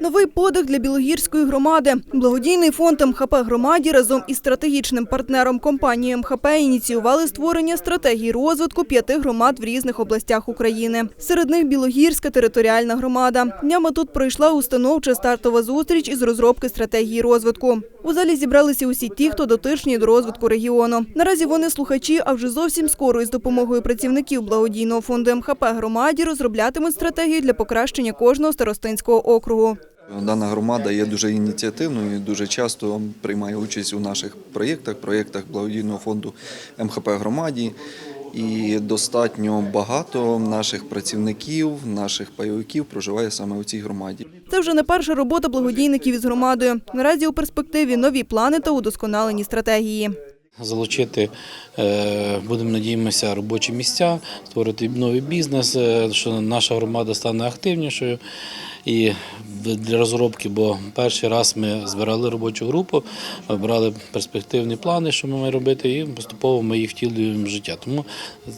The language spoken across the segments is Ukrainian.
Новий подих для Білогірської громади. Благодійний фонд МХП громаді разом із стратегічним партнером компанії МХП ініціювали створення стратегії розвитку п'яти громад в різних областях України. Серед них Білогірська територіальна громада. Днями тут пройшла установча стартова зустріч із розробки стратегії розвитку. У залі зібралися усі ті, хто дотичні до розвитку регіону. Наразі вони слухачі, а вже зовсім скоро із допомогою працівників благодійного фонду МХП громаді розроблятимуть стратегію для покращення кожного старостинського округу. Дана громада є дуже ініціативною, дуже часто приймає участь у наших проєктах, проєктах благодійного фонду МХП громаді. І достатньо багато наших працівників, наших пайовиків проживає саме у цій громаді. Це вже не перша робота благодійників із громадою. Наразі у перспективі нові плани та удосконалені стратегії. Залучити, е, будемо надіємося, робочі місця, створити новий бізнес, е, що наша громада стане активнішою. І для розробки, бо перший раз ми збирали робочу групу, брали перспективні плани, що ми маємо робити, і поступово ми їх втілюємо в життя. Тому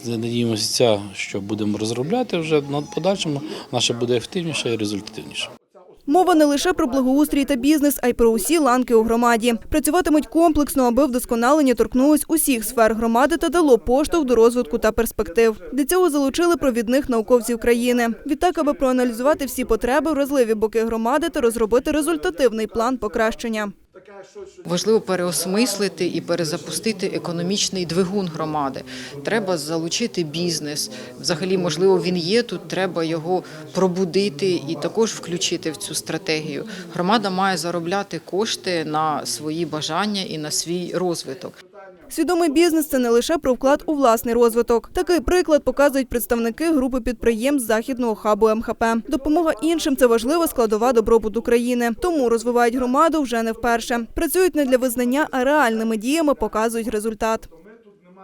надіємося, що будемо розробляти вже на подальшому, наша буде ефективніша і результативніша. Мова не лише про благоустрій та бізнес, а й про усі ланки у громаді. Працюватимуть комплексно, аби вдосконалення торкнулось усіх сфер громади та дало поштовх до розвитку та перспектив. Для цього залучили провідних науковців країни. Відтак, аби проаналізувати всі потреби, вразливі боки громади та розробити результативний план покращення. Важливо переосмислити і перезапустити економічний двигун громади. Треба залучити бізнес. Взагалі, можливо, він є тут. Треба його пробудити і також включити в цю стратегію. Громада має заробляти кошти на свої бажання і на свій розвиток. Свідомий бізнес це не лише про вклад у власний розвиток. Такий приклад показують представники групи підприємств західного хабу МХП. Допомога іншим це важлива складова добробуту країни. Тому розвивають громаду вже не вперше. Працюють не для визнання, а реальними діями показують результат.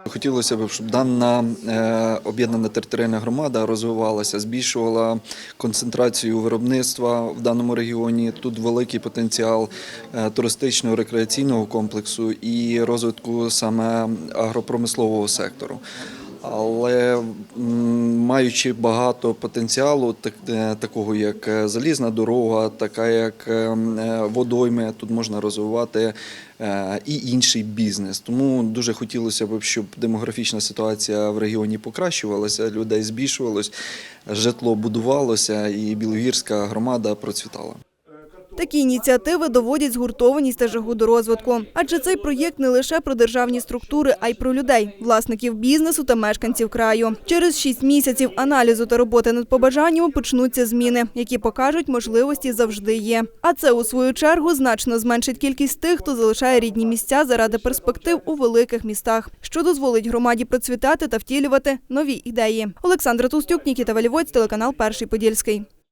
Хотілося б, щоб дана е, об'єднана територіальна громада розвивалася, збільшувала концентрацію виробництва в даному регіоні. Тут великий потенціал е, туристичного рекреаційного комплексу і розвитку саме агропромислового сектору. Але маючи багато потенціалу, так, е, такого як е, залізна дорога, така як е, водойми, тут можна розвивати і інший бізнес. Тому дуже хотілося б, щоб демографічна ситуація в регіоні покращувалася, людей збільшувалось, житло будувалося, і Білогірська громада процвітала. Такі ініціативи доводять згуртованість та жагу до розвитку. Адже цей проєкт не лише про державні структури, а й про людей, власників бізнесу та мешканців краю. Через шість місяців аналізу та роботи над побажаннями почнуться зміни, які покажуть можливості завжди є. А це у свою чергу значно зменшить кількість тих, хто залишає рідні місця заради перспектив у великих містах, що дозволить громаді процвітати та втілювати нові ідеї. Олександра Тустюк, Нікіта Валівоць, телеканал Перший Подільський.